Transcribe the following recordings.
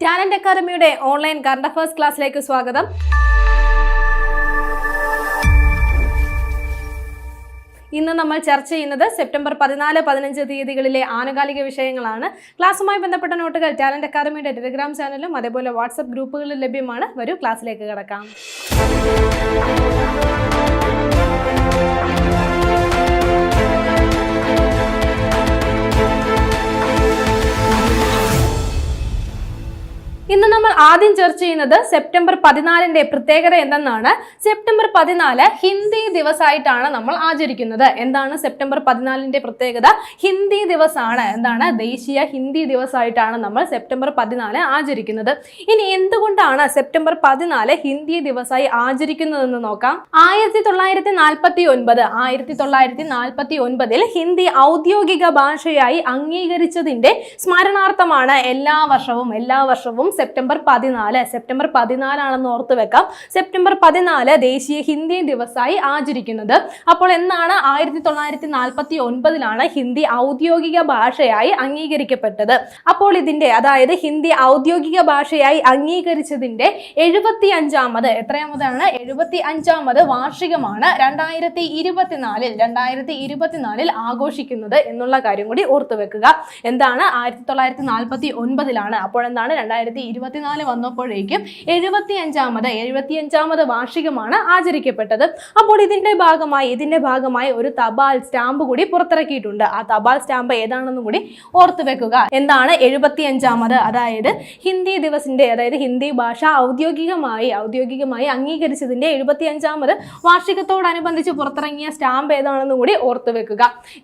Talent അക്കാദമിയുടെ online current affairs ക്ലാസ്സിലേക്ക് സ്വാഗതം. ഇന്ന് നമ്മൾ ചർച്ച ചെയ്യുന്നത് സെപ്റ്റംബർ പതിനാല് പതിനഞ്ച് തീയതികളിലെ ആനുകാലിക വിഷയങ്ങളാണ്. ക്ലാസ്സുമായി ബന്ധപ്പെട്ട നോട്ടുകൾ ടാലന്റ് അക്കാദമിയുടെ ടെലിഗ്രാം ചാനലും അതേപോലെ വാട്സപ്പ് ഗ്രൂപ്പുകളിലും ലഭ്യമാണ്. വരൂ ക്ലാസ്സിലേക്ക് കിടക്കാം. ഇന്ന് നമ്മൾ ആദ്യം ചർച്ച ചെയ്യുന്നത് സെപ്റ്റംബർ പതിനാലിന്റെ പ്രത്യേകത എന്തെന്നാണ്. സെപ്റ്റംബർ പതിനാല് ഹിന്ദി ദിവസമായിട്ടാണ് നമ്മൾ ആചരിക്കുന്നത്. എന്താണ് സെപ്റ്റംബർ പതിനാലിന്റെ പ്രത്യേകത? ഹിന്ദി ദിവസമാണ് എന്താണ്? ദേശീയ ഹിന്ദി ദിവസമായിട്ടാണ് നമ്മൾ സെപ്റ്റംബർ പതിനാല് ആചരിക്കുന്നത്. ഇനി എന്തുകൊണ്ടാണ് സെപ്റ്റംബർ പതിനാല് ഹിന്ദി ദിവസമായി ആചരിക്കുന്നതെന്ന് നോക്കാം. ആയിരത്തി തൊള്ളായിരത്തി നാൽപ്പത്തി ഒൻപത് ആയിരത്തി തൊള്ളായിരത്തി നാൽപ്പത്തി ഒൻപതിൽ ഹിന്ദി ഔദ്യോഗിക ഭാഷയായി അംഗീകരിച്ചതിന്റെ സ്മരണാർത്ഥമാണ് എല്ലാ വർഷവും എല്ലാ വർഷവും സെപ്റ്റംബർ പതിനാല്. സെപ്റ്റംബർ പതിനാലാണെന്ന് ഓർത്ത് വെക്കാം. സെപ്റ്റംബർ പതിനാല് ദേശീയ ഹിന്ദി ദിവസമായി ആചരിക്കുന്നത്. അപ്പോൾ എന്നാണ് ആയിരത്തി തൊള്ളായിരത്തി നാൽപ്പത്തി ഒൻപതിലാണ് ഹിന്ദി ഔദ്യോഗിക ഭാഷയായി അംഗീകരിക്കപ്പെട്ടത്. അപ്പോൾ ഇതിന്റെ അതായത് ഹിന്ദി ഔദ്യോഗിക ഭാഷയായി അംഗീകരിച്ചതിന്റെ എഴുപത്തി അഞ്ചാമത് എത്രയാമതാണ്? എഴുപത്തി അഞ്ചാമത് വാർഷികമാണ് രണ്ടായിരത്തി ഇരുപത്തിനാലിൽ രണ്ടായിരത്തി ഇരുപത്തിനാലിൽ ആഘോഷിക്കുന്നത് എന്നുള്ള കാര്യം കൂടി ഓർത്തു വെക്കുക. എന്താണ്? ആയിരത്തി തൊള്ളായിരത്തി നാൽപ്പത്തി ഒൻപതിലാണ് അപ്പോൾ എന്താണ്? രണ്ടായിരത്തി ഇരുപത്തിനാല് വന്നപ്പോഴേക്കും എഴുപത്തി അഞ്ചാമത് എഴുപത്തി അഞ്ചാമത് വാർഷികമാണ് ആചരിക്കപ്പെട്ടത്. അപ്പോൾ ഇതിന്റെ ഭാഗമായി ഇതിന്റെ ഭാഗമായി ഒരു തപാൽ സ്റ്റാമ്പ് കൂടി പുറത്തിറക്കിയിട്ടുണ്ട്. ആ തപാൽ സ്റ്റാമ്പ് ഏതാണെന്നും കൂടി ഓർത്തു വെക്കുക. എന്താണ് എഴുപത്തി അഞ്ചാമത് അതായത് ഹിന്ദി ദിവസിന്റെ അതായത് ഹിന്ദി ഭാഷ ഔദ്യോഗികമായി ഔദ്യോഗികമായി അംഗീകരിച്ചതിന്റെ എഴുപത്തി അഞ്ചാമത് വാർഷികത്തോടനുബന്ധിച്ച് പുറത്തിറങ്ങിയ സ്റ്റാമ്പ് ഏതാണെന്നും കൂടി ഓർത്തു വെക്കുക.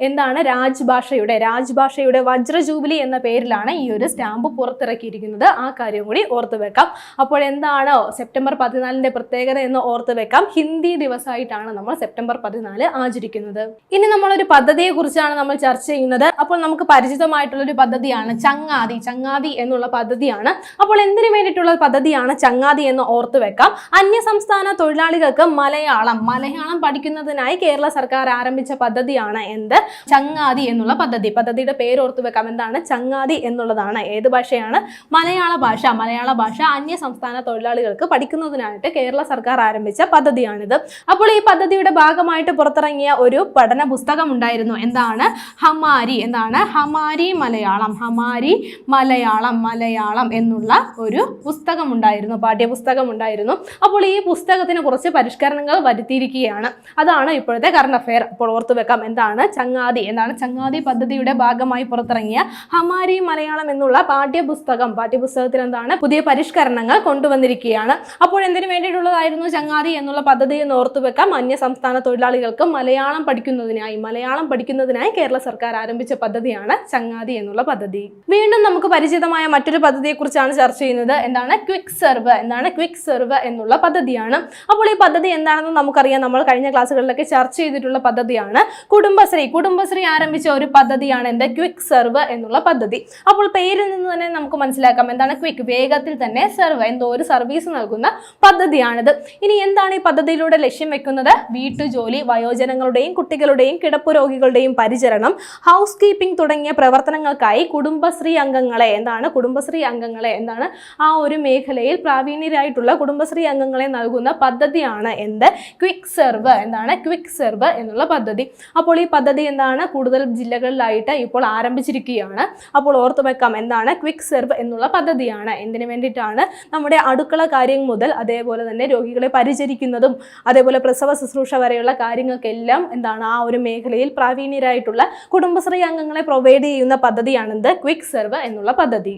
എന്താണ് രാജ്ഭാഷയുടെ രാജ്ഭാഷയുടെ വജ്ര ജൂബിലി എന്ന പേരിലാണ് ഈ ഒരു സ്റ്റാമ്പ് പുറത്തിറക്കിയിരിക്കുന്നത്. ആ കൂടി ഓർത്ത് വെക്കാം. അപ്പോൾ എന്താണ് സെപ്റ്റംബർ പതിനാലിന്റെ പ്രത്യേകത എന്ന് ഓർത്ത് വെക്കാം. ഹിന്ദി ദിവസമായിട്ടാണ് നമ്മൾ സെപ്റ്റംബർ പതിനാല് ആചരിക്കുന്നത്. ഇനി നമ്മളൊരു പദ്ധതിയെ കുറിച്ചാണ് നമ്മൾ ചർച്ച ചെയ്യുന്നത്. അപ്പോൾ നമുക്ക് പരിചിതമായിട്ടുള്ള ഒരു പദ്ധതിയാണ് ചങ്ങാതി. ചങ്ങാതി എന്നുള്ള പദ്ധതിയാണ്. അപ്പോൾ എന്തിനു വേണ്ടിയിട്ടുള്ള പദ്ധതിയാണ് ചങ്ങാതി എന്ന് ഓർത്ത് വെക്കാം. അന്യ സംസ്ഥാന തൊഴിലാളികൾക്ക് മലയാളം മലയാളം പഠിക്കുന്നതിനായി കേരള സർക്കാർ ആരംഭിച്ച പദ്ധതിയാണ് എന്ത്? ചങ്ങാതി എന്നുള്ള പദ്ധതി. പദ്ധതിയുടെ പേര് ഓർത്ത് വെക്കാം. എന്താണ്? ചങ്ങാതി എന്നുള്ളതാണ്. ഏത് ഭാഷയാണ്? മലയാള ഭാഷ മലയാള ഭാഷ അന്യ സംസ്ഥാന തൊഴിലാളികൾക്ക് പഠിക്കുന്നതിനായിട്ട് കേരള സർക്കാർ ആരംഭിച്ച പദ്ധതിയാണിത്. അപ്പോൾ ഈ പദ്ധതിയുടെ ഭാഗമായിട്ട് പുറത്തിറങ്ങിയ ഒരു പഠന പുസ്തകം ഉണ്ടായിരുന്നു. എന്താണ്? ഹമാരി. എന്താണ്? ഹമാരി മലയാളം. ഹമാരി മലയാളം മലയാളം എന്നുള്ള ഒരു പുസ്തകം ഉണ്ടായിരുന്നു പാഠ്യപുസ്തകം ഉണ്ടായിരുന്നു. അപ്പോൾ ഈ പുസ്തകത്തിന് കുറച്ച് പരിഷ്കരണങ്ങൾ വരുത്തിയിരിക്കുകയാണ്. അതാണ് ഇപ്പോഴത്തെ കറണ്ട് അഫെയർ അപ്പോൾ ഓർത്തു വെക്കാം എന്താണ്? ചങ്ങാതി. എന്താണ്? ചങ്ങാതി പദ്ധതിയുടെ ഭാഗമായി പുറത്തിറങ്ങിയ ഹമാരി മലയാളം എന്നുള്ള പാഠ്യപുസ്തകം. പാഠ്യപുസ്തകത്തിൽ എന്താണ് പുതിയ പരിഷ്കരണങ്ങൾ കൊണ്ടുവന്നിരിക്കുകയാണ്. അപ്പോൾ എന്തിനു വേണ്ടിയിട്ടുള്ളതായിരുന്നു ചങ്ങാതി എന്നുള്ള പദ്ധതി എന്ന് ഓർത്തു വെക്കാം. അന്യ സംസ്ഥാന തൊഴിലാളികൾക്ക് മലയാളം പഠിക്കുന്നതിനായി മലയാളം പഠിക്കുന്നതിനായി കേരള സർക്കാർ ആരംഭിച്ച പദ്ധതിയാണ് ചങ്ങാതി എന്നുള്ള പദ്ധതി. വീണ്ടും നമുക്ക് പരിചിതമായ മറ്റൊരു പദ്ധതിയെ കുറിച്ചാണ് ചർച്ച ചെയ്യുന്നത്. എന്താണ്? Quick serve. എന്താണ്? ക്വിക്ക് സെർവ് എന്നുള്ള പദ്ധതിയാണ്. അപ്പോൾ ഈ പദ്ധതി എന്താണെന്ന് നമുക്കറിയാം. നമ്മൾ കഴിഞ്ഞ ക്ലാസ്സുകളിലൊക്കെ ചർച്ച ചെയ്തിട്ടുള്ള പദ്ധതിയാണ്. കുടുംബശ്രീ. കുടുംബശ്രീ ആരംഭിച്ച ഒരു പദ്ധതിയാണ് എന്താ? ക്വിക്ക് സെർവ് എന്നുള്ള പദ്ധതി. അപ്പോൾ പേരിൽ നിന്ന് തന്നെ നമുക്ക് മനസ്സിലാക്കാം. എന്താണ്? ക്വിക്ക് വേഗത്തിൽ തന്നെ സെർവ് എന്തോ ഒരു സർവീസ് നൽകുന്ന പദ്ധതിയാണിത്. ഇനി എന്താണ് ഈ പദ്ധതിയിലൂടെ ലക്ഷ്യം വെക്കുന്നത്? വീട്ടുജോലി വയോജനങ്ങളുടെയും കുട്ടികളുടെയും കിടപ്പ് രോഗികളുടെയും പരിചരണം ഹൗസ് കീപ്പിംഗ് തുടങ്ങിയ പ്രവർത്തനങ്ങൾക്കായി കുടുംബശ്രീ അംഗങ്ങളെ എന്താണ്? കുടുംബശ്രീ അംഗങ്ങളെ എന്താണ്? ആ ഒരു മേഖലയിൽ പ്രാവീണ്യരായിട്ടുള്ള കുടുംബശ്രീ അംഗങ്ങളെ നൽകുന്ന പദ്ധതിയാണ് എന്ത്? ക്വിക്ക് സെർവ് എന്താണ്? ക്വിക്ക് സെർവ് എന്നുള്ള പദ്ധതി. അപ്പോൾ ഈ പദ്ധതി എന്താണ്? കൂടുതൽ ജില്ലകളിലായിട്ട് ഇപ്പോൾ ആരംഭിച്ചിരിക്കുകയാണ്. അപ്പോൾ ഓർത്തു വെക്കാം എന്താണ്? ക്വിക്ക് സെർവ് എന്നുള്ള പദ്ധതിയാണ്. എന്തിനു വേണ്ടിയിട്ടാണ് നമ്മുടെ അടുക്കള കാര്യം മുതൽ അതേപോലെ തന്നെ രോഗികളെ പരിചരിക്കുന്നതും അതേപോലെ പ്രസവ ശുശ്രൂഷ വരെയുള്ള കാര്യങ്ങൾക്കെല്ലാം എന്താണ് ആ ഒരു മേഖലയിൽ പ്രാവീണ്യരായിട്ടുള്ള കുടുംബശ്രീ അംഗങ്ങളെ പ്രൊവൈഡ് ചെയ്യുന്ന പദ്ധതിയാണെന്ത് ക്വിക്ക് സെർവ് എന്നുള്ള പദ്ധതി.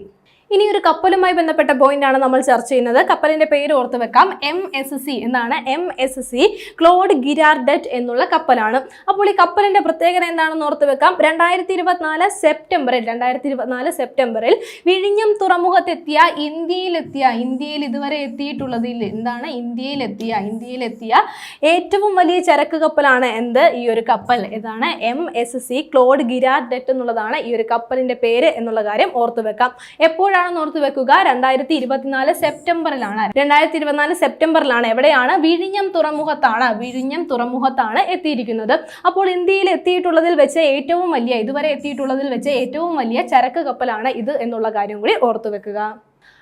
ഇനി ഒരു കപ്പലുമായി ബന്ധപ്പെട്ട പോയിന്റ് ആണ് നമ്മൾ ചർച്ച ചെയ്യുന്നത്. കപ്പലിന്റെ പേര് ഓർത്ത് വെക്കാം. എം എസ് സി എന്നാണ് M S C Claude Girardet എന്നുള്ള കപ്പലാണ്. അപ്പോൾ ഈ കപ്പലിന്റെ പ്രത്യേകത എന്താണെന്ന് ഓർത്ത് വെക്കാം. രണ്ടായിരത്തി ഇരുപത്തിനാല് സെപ്റ്റംബറിൽ രണ്ടായിരത്തി ഇരുപത്തിനാല് സെപ്റ്റംബറിൽ വിഴിഞ്ഞം തുറമുഖത്തെത്തിയ ഇന്ത്യയിലെത്തിയ ഇന്ത്യയിൽ ഇതുവരെ എത്തിയിട്ടുള്ളതിൽ എന്താണ്? ഇന്ത്യയിലെത്തിയ ഇന്ത്യയിലെത്തിയ ഏറ്റവും വലിയ ചരക്ക് കപ്പലാണ് എന്ത്? ഈ ഒരു കപ്പൽ. ഇതാണ് M S C Claude Girardet എന്നുള്ളതാണ് ഈ ഒരു കപ്പലിന്റെ പേര് എന്നുള്ള കാര്യം ഓർത്ത് വെക്കാം. എപ്പോഴാണ് എപ്പോഴാണെന്ന് ഓർത്ത് വെക്കുക? രണ്ടായിരത്തി ഇരുപത്തിനാല് സെപ്റ്റംബറിലാണ്. രണ്ടായിരത്തി ഇരുപത്തിനാല് സെപ്റ്റംബറിലാണ്. എവിടെയാണ്? വിഴിഞ്ഞം തുറമുഖത്താണ്. വിഴിഞ്ഞം തുറമുഖത്താണ് എത്തിയിരിക്കുന്നത്. അപ്പോൾ ഇന്ത്യയിൽ എത്തിയിട്ടുള്ളതിൽ വെച്ച് ഏറ്റവും വലിയ ഇതുവരെ എത്തിയിട്ടുള്ളതിൽ വെച്ച് ഏറ്റവും വലിയ ചരക്ക് കപ്പലാണ് ഇത് എന്നുള്ള കാര്യം കൂടി ഓർത്തു വെക്കുക.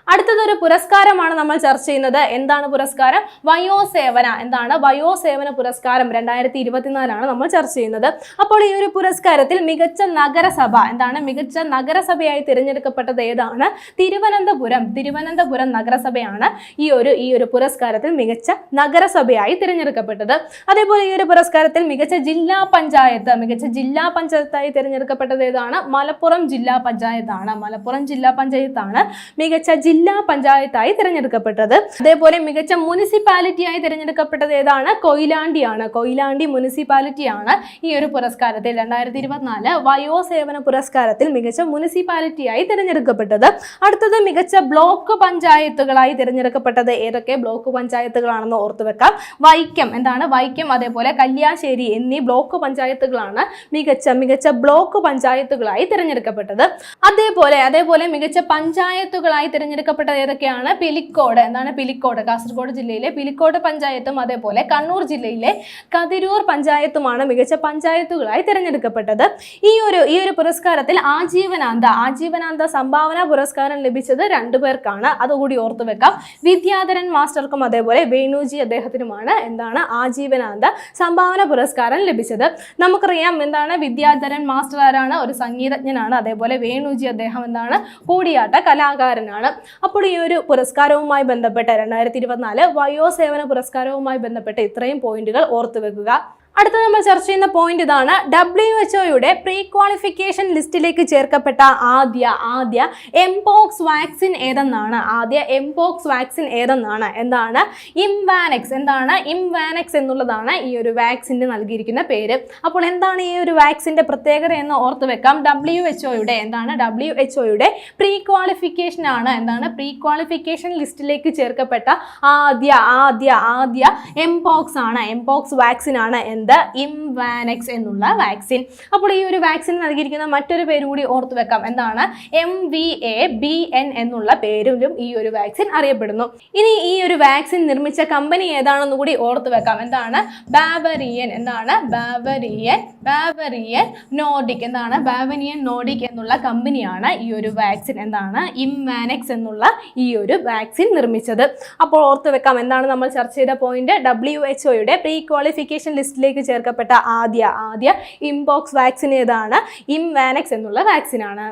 അടുത്തതൊരു പുരസ്കാരമാണ് നമ്മൾ ചർച്ച ചെയ്യുന്നത്. എന്താണ് പുരസ്കാരം? വയോസേവന. എന്താണ്? വയോസേവന പുരസ്കാരം രണ്ടായിരത്തി ഇരുപത്തിനാലാണ് നമ്മൾ ചർച്ച ചെയ്യുന്നത്. അപ്പോൾ ഈ ഒരു പുരസ്കാരത്തിൽ മികച്ച നഗരസഭ എന്താണ്? മികച്ച നഗരസഭയായി തിരഞ്ഞെടുക്കപ്പെട്ടത് ഏതാണ്? തിരുവനന്തപുരം തിരുവനന്തപുരം നഗരസഭയാണ് ഈ ഒരു ഈ ഒരു പുരസ്കാരത്തിൽ മികച്ച നഗരസഭയായി തിരഞ്ഞെടുക്കപ്പെട്ടത്. അതേപോലെ ഈ ഒരു പുരസ്കാരത്തിൽ മികച്ച ജില്ലാ പഞ്ചായത്ത് മികച്ച ജില്ലാ പഞ്ചായത്തായി തിരഞ്ഞെടുക്കപ്പെട്ടത് ഏതാണ്? മലപ്പുറം ജില്ലാ പഞ്ചായത്താണ്. മലപ്പുറം ജില്ലാ പഞ്ചായത്താണ് മികച്ച ജില്ലാ പഞ്ചായത്തായി തിരഞ്ഞെടുക്കപ്പെട്ടത്. അതേപോലെ മികച്ച മുനിസിപ്പാലിറ്റിയായി തിരഞ്ഞെടുക്കപ്പെട്ടത് ഏതാണ്? കൊയിലാണ്ടിയാണ്. കൊയിലാണ്ടി മുനിസിപ്പാലിറ്റിയാണ് ഈ ഒരു പുരസ്കാരത്തിൽ. രണ്ടായിരത്തി ഇരുപത്തിനാല് വയോസേവന പുരസ്കാരത്തിൽ മികച്ച മുനിസിപ്പാലിറ്റിയായി തിരഞ്ഞെടുക്കപ്പെട്ടത്. അടുത്തത് മികച്ച ബ്ലോക്ക് പഞ്ചായത്തുകളായി തിരഞ്ഞെടുക്കപ്പെട്ടത് ഏതൊക്കെ? ബ്ലോക്ക് പഞ്ചായത്തുകളാണെന്ന് ഓർത്തു വെക്കാം. വൈക്കം. എന്താണ്? വൈക്കം അതേപോലെ കല്യാശ്ശേരി എന്നീ ബ്ലോക്ക് പഞ്ചായത്തുകളാണ് മികച്ച മികച്ച ബ്ലോക്ക് പഞ്ചായത്തുകളായി തിരഞ്ഞെടുക്കപ്പെട്ടത്. അതേപോലെ അതേപോലെ മികച്ച പഞ്ചായത്തുകളായി തിരഞ്ഞെടുക്കപ്പെട്ടത് ഏതൊക്കെയാണ്? പിലിക്കോട്. എന്താണ് പിലിക്കോട്? കാസർഗോഡ് ജില്ലയിലെ പിലിക്കോട് പഞ്ചായത്തും അതേപോലെ കണ്ണൂർ ജില്ലയിലെ കതിരൂർ പഞ്ചായത്തുമാണ് മികച്ച പഞ്ചായത്തുകളായി തിരഞ്ഞെടുക്കപ്പെട്ടത്. ഈ ഒരു ഈ ഒരു പുരസ്കാരത്തിൽ ആജീവനാന്ത ആജീവനാന്ത സംഭാവന പുരസ്കാരം ലഭിച്ചത് രണ്ടു പേർക്കാണ്. അതുകൂടി ഓർത്തു വെക്കാം. വിദ്യാധരൻ മാസ്റ്റർക്കും അതേപോലെ വേണുജി അദ്ദേഹത്തിനുമാണ് എന്താണ് ആജീവനാന്ത സംഭാവന പുരസ്കാരം ലഭിച്ചത്. നമുക്കറിയാം എന്താണ് വിദ്യാധരൻ മാസ്റ്റർ ആരാണ്? ഒരു സംഗീതജ്ഞനാണ്. അതേപോലെ വേണുജി അദ്ദേഹം എന്താണ്? കൂടിയാട്ട കലാകാരനാണ്. അപ്പോൾ ഈ ഒരു പുരസ്കാരവുമായി ബന്ധപ്പെട്ട രണ്ടായിരത്തി ഇരുപത്തിനാല് വയോസേവന പുരസ്കാരവുമായി ബന്ധപ്പെട്ട ഇത്രയും പോയിന്റുകൾ ഓർത്തു വെക്കുക. അടുത്ത നമ്മൾ ചർച്ച ചെയ്യുന്ന പോയിന്റ് ഇതാണ് ഡബ്ല്യു എച്ച് ഒയുടെ പ്രീ ക്വാളിഫിക്കേഷൻ ലിസ്റ്റിലേക്ക് ചേർക്കപ്പെട്ട ആദ്യ ആദ്യ എംപോക്സ് വാക്സിൻ ഏതെന്നാണ്? ആദ്യ എംപോക്സ് വാക്സിൻ ഏതെന്നാണ്? എന്താണ്? ഇംവാനക്സ് എന്താണ്? ഇംവാനക്സ് എന്നുള്ളതാണ് ഈ ഒരു വാക്സിന്റെ നൽകിയിരിക്കുന്ന പേര്. അപ്പോൾ എന്താണ് ഈ ഒരു വാക്സിന്റെ പ്രത്യേകത എന്ന് ഓർത്ത് വെക്കാം. ഡബ്ല്യു എച്ച് ഒയുടെ എന്താണ്? ഡബ്ല്യു എച്ച് ഒയുടെ പ്രീ ക്വാളിഫിക്കേഷൻ ആണ്. എന്താണ്? പ്രീ ക്വാളിഫിക്കേഷൻ ലിസ്റ്റിലേക്ക് ചേർക്കപ്പെട്ട ആദ്യ ആദ്യ ആദ്യ എംപോക്സ് ആണ്. എംപോക്സ് വാക്സിൻ ആണ് എന്ത് ഇംവാനക്സ് എന്നുള്ള വാക്സിൻ അപ്പോൾ ഈ ഒരു വാക്സിൻ നൽകിയിരിക്കുന്ന മറ്റൊരു പേര് കൂടി ഓർത്തു വെക്കാം. എന്താണ്? M V A B N എന്നുള്ള പേരിലും ഈ ഒരു വാക്സിൻ അറിയപ്പെടുന്നു. ഇനി ഈ ഒരു വാക്സിൻ നിർമ്മിച്ച കമ്പനി ഏതാണെന്ന് കൂടി ഓർത്തു വെക്കാം. എന്താണ്? ബാവറിയൻ എന്താണ്? ബാവറിയൻ ബാവറിയൻ നോർഡിക് എന്താണ്? ബാവനിയൻ നോർഡിക് എന്നുള്ള കമ്പനിയാണ് ഈ ഒരു വാക്സിൻ എന്താണ്? ഇംവാനക്സ് എന്നുള്ള ഈ ഒരു വാക്സിൻ നിർമ്മിച്ചത്. അപ്പോൾ ഓർത്തു വെക്കാം. എന്താണ് നമ്മൾ ചർച്ച ചെയ്ത പോയിന്റ് ഡബ്ല്യു എച്ച് ഒയുടെ പ്രീ ക്വാളിഫിക്കേഷൻ ലിസ്റ്റിലേക്ക് ചേർക്കപ്പെട്ട ആദ്യ ആദ്യ ഇംബോക്സ് വാക്സിൻ ഏതാണ്? ഇംവാനക്സ് എന്നുള്ള വാക്സിനാണ്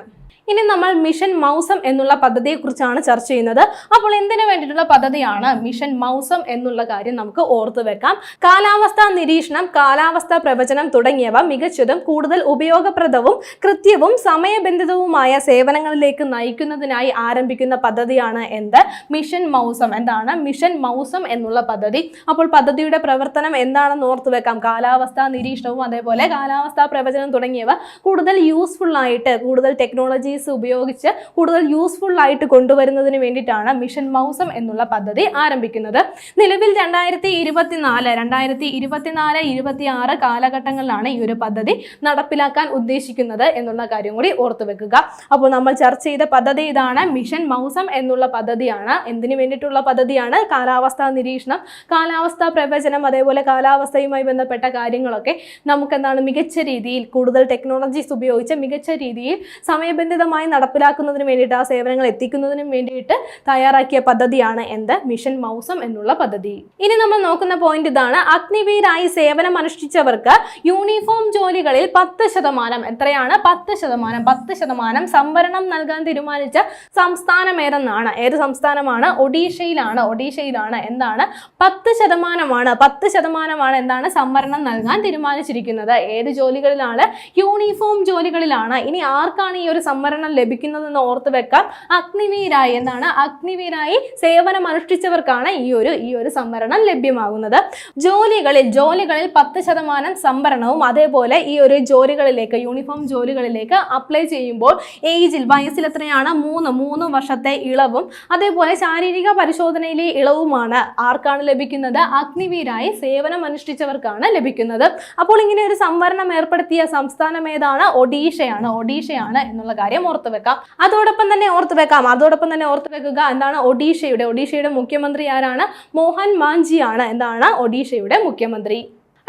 ഇനി നമ്മൾ മിഷൻ മൗസം എന്നുള്ള പദ്ധതിയെക്കുറിച്ചാണ് ചർച്ച ചെയ്യുന്നത്. അപ്പോൾ എന്തിനു വേണ്ടിയിട്ടുള്ള പദ്ധതിയാണ് മിഷൻ മൗസം എന്നുള്ള കാര്യം നമുക്ക് ഓർത്തു വെക്കാം. കാലാവസ്ഥാ നിരീക്ഷണം കാലാവസ്ഥാ പ്രവചനം തുടങ്ങിയവ മികച്ചതും കൂടുതൽ ഉപയോഗപ്രദവും കൃത്യവും സമയബന്ധിതവുമായ സേവനങ്ങളിലേക്ക് നയിക്കുന്നതിനായി ആരംഭിക്കുന്ന പദ്ധതിയാണ് എന്ത്? മിഷൻ മൗസം. എന്താണ്? മിഷൻ മൗസം എന്നുള്ള പദ്ധതി. അപ്പോൾ പദ്ധതിയുടെ പ്രവർത്തനം എന്താണെന്ന് ഓർത്തു വെക്കാം. കാലാവസ്ഥാ നിരീക്ഷണവും അതേപോലെ കാലാവസ്ഥാ പ്രവചനം തുടങ്ങിയവ കൂടുതൽ യൂസ്ഫുൾ ആയിട്ട് കൂടുതൽ ടെക്നോളജീസ് ഉപയോഗിച്ച് കൂടുതൽ യൂസ്ഫുൾ ആയിട്ട് കൊണ്ടുവരുന്നതിന് വേണ്ടിയിട്ടാണ് മിഷൻ മൗസം എന്നുള്ള പദ്ധതി ആരംഭിക്കുന്നത്. നിലവിൽ രണ്ടായിരത്തി ഇരുപത്തിനാല് രണ്ടായിരത്തി ഇരുപത്തിനാല് ഇരുപത്തി ആറ് കാലഘട്ടങ്ങളിലാണ് ഈ ഒരു പദ്ധതി നടപ്പിലാക്കാൻ ഉദ്ദേശിക്കുന്നത് എന്നുള്ള കാര്യം കൂടി ഓർത്തു വെക്കുക. അപ്പോൾ നമ്മൾ ചർച്ച ചെയ്ത പദ്ധതി ഇതാണ് മിഷൻ മൗസം എന്നുള്ള പദ്ധതിയാണ്. എന്തിനു വേണ്ടിയിട്ടുള്ള പദ്ധതിയാണ്? കാലാവസ്ഥാ നിരീക്ഷണം കാലാവസ്ഥാ പ്രവചനം അതേപോലെ കാലാവസ്ഥയുമായി ബന്ധപ്പെട്ട കാര്യങ്ങളൊക്കെ നമുക്ക് എന്താണ് മികച്ച രീതിയിൽ കൂടുതൽ ടെക്നോളജീസ് ഉപയോഗിച്ച് മികച്ച രീതിയിൽ സമയബന്ധിതമായി നടപ്പിലാക്കുന്നതിന് വേണ്ടിയിട്ട് ആ സേവനങ്ങൾ എത്തിക്കുന്നതിനും വേണ്ടിയിട്ട് തയ്യാറാക്കിയ പദ്ധതിയാണ് എന്ത്? മിഷൻ മൗസം എന്നുള്ള പദ്ധതി. ഇനി നമ്മൾ നോക്കുന്ന പോയിന്റ് ഇതാണ്. അഗ്നിവീരായി സേവനം അനുഷ്ഠിച്ചവർക്ക് യൂണിഫോം ജോലികളിൽ പത്ത് ശതമാനം എത്രയാണ്? പത്ത് ശതമാനം പത്ത് ശതമാനം സംവരണം നൽകാൻ തീരുമാനിച്ച സംസ്ഥാനം ഏതെന്നാണ് ഏത് സംസ്ഥാനമാണ്? ഒഡീഷയിലാണ്. ഒഡീഷയിലാണ്. എന്താണ്? പത്ത് ശതമാനമാണ്. പത്ത് ശതമാനമാണ് എന്താണ് സംവരണം നൽകാൻ തീരുമാനിച്ചിരിക്കുന്നത്. ഏത് ജോലികളിലാണ്? യൂണിഫോം ജോലികളിലാണ്. ഇനി ആർക്കാണ് ഈ ഒരു സംവരണം ലഭിക്കുന്നതെന്ന് ഓർത്ത് വെക്കാം. അഗ്നിവീരായി എന്നാണ്. അഗ്നിവീരായി സേവനം അനുഷ്ഠിച്ചവർക്കാണ് ഈ ഒരു ഈ ഒരു സംവരണം ലഭ്യമാകുന്നത്. ജോലികളിൽ ജോലികളിൽ പത്ത് ശതമാനം സംവരണവും അതേപോലെ ഈ ഒരു ജോലികളിലേക്ക് യൂണിഫോം ജോലികളിലേക്ക് അപ്ലൈ ചെയ്യുമ്പോൾ ഏജിൽ വയസ്സിൽ എത്രയാണ്? മൂന്ന് മൂന്ന് വർഷത്തെ ഇളവും. അതേപോലെ ശാരീരിക പരിശോധനയിലെ ഇളവുമാണ് ആർക്കാണ് ലഭിക്കുന്നത്? അഗ്നിവീരായി സേവനം അനുഷ്ഠിച്ചവർക്കാണ് ലഭിക്കുന്നത്. അപ്പോൾ ഇങ്ങനെ ഒരു സംവരണം ഏർപ്പെടുത്തിയ സംസ്ഥാനം ഏതാണ്? ഒഡീഷയാണ്. ഒഡീഷയാണ് എന്നുള്ള കാര്യം ഓർത്തു വെക്കാം. അതോടൊപ്പം തന്നെ ഓർത്തു വെക്കാം. അതോടൊപ്പം തന്നെ ഓർത്തു വെക്കുക എന്താണ് ഒഡീഷയുടെ ഒഡീഷയുടെ മുഖ്യമന്ത്രി ആരാണ്? മോഹൻ മാഞ്ചിയാണ്. എന്താണ് ഒഡീഷയുടെ മുഖ്യമന്ത്രി?